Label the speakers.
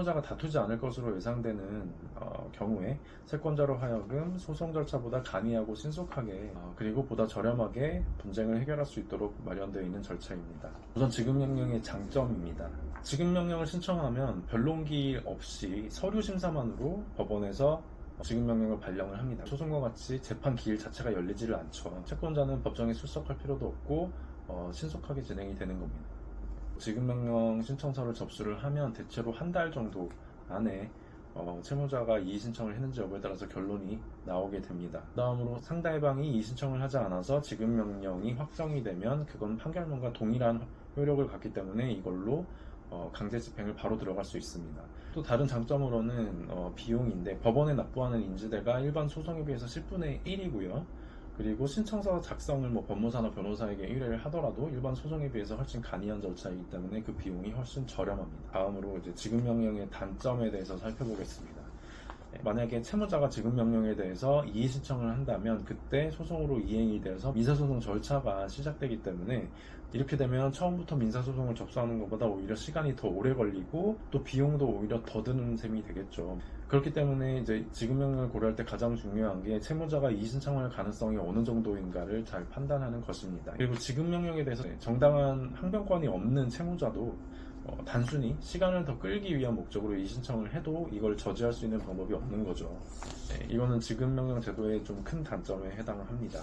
Speaker 1: 채무자가 다투지 않을 것으로 예상되는 어, 경우에 채권자로 하여금 소송 절차보다 간이하고 신속하게 어, 그리고 보다 저렴하게 분쟁을 해결할 수 있도록 마련되어 있는 절차입니다. 우선 지급명령의 장점입니다. 지급명령을 신청하면 변론기 없이 서류 심사만으로 법원에서 지급명령을 발령을 합니다. 소송과 같이 재판 기일 자체가 열리지를 않죠. 채권자는 법정에 출석할 필요도 없고 어, 신속하게 진행이 되는 겁니다. 지급명령 신청서를 접수를 하면 대체로 한 달 정도 안에 어, 채무자가 이의 신청을 했는지 여부에 따라서 결론이 나오게 됩니다. 다음으로 상대방이 이의 신청을 하지 않아서 지급 명령이 확정이 되면 그건 판결문과 동일한 효력을 갖기 때문에 이걸로 어, 강제 집행을 바로 들어갈 수 있습니다. 또 다른 장점으로는 어, 비용인데 법원에 납부하는 인지대가 일반 소송에 비해서 10분의 1이고요. 그리고 신청서 작성을 뭐 법무사나 변호사에게 의뢰를 하더라도 일반 소송에 비해서 훨씬 간이한 절차이기 때문에 그 비용이 훨씬 저렴합니다. 다음으로 이제 지급 명령의 단점에 대해서 살펴보겠습니다. 네, 만약에 채무자가 지급 명령에 대해서 이의 신청을 한다면 그때 소송으로 이행이 돼서 민사소송 절차가 시작되기 때문에 이렇게 되면 처음부터 민사소송을 접수하는 것보다 오히려 시간이 더 오래 걸리고 또 비용도 오히려 더 드는 셈이 되겠죠. 그렇기 때문에 이제 지급 명령을 고려할 때 가장 중요한 게 채무자가 이의 신청할 가능성이 어느 정도인가를 잘 판단하는 것입니다. 그리고 지급 명령에 대해서 정당한 항변권이 없는 채무자도 어, 단순히 시간을 더 끌기 위한 목적으로 이의 신청을 해도 이걸 저지할 수 있는 방법이 없는 거죠. 네, 이거는 지급 명령 제도의 좀 큰 단점에 해당을 합니다.